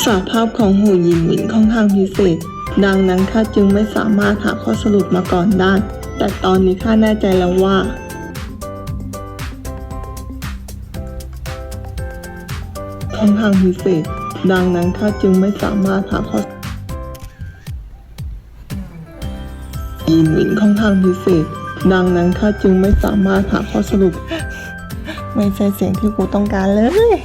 สาภาพของหูยินหวินค่อนข้างพิเศษ ดังนั้นข้าจึงไม่สามารถหาข้อสรุปมาก่อนได้ แต่ตอนนี้ข้าแน่ใจแล้วว่า ค่อนข้างพิเศษ ดังนั้นข้าจึงไม่สามารถหาข้อยินหวินค่อนข้างพิเศษ ดังนั้นข้าจึงไม่สามารถหาข้อสรุป ไม่ใช่เสียงที่กูต้องการเลย